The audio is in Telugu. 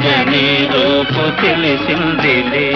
రజనీ రూపు తెలిసిందిలే.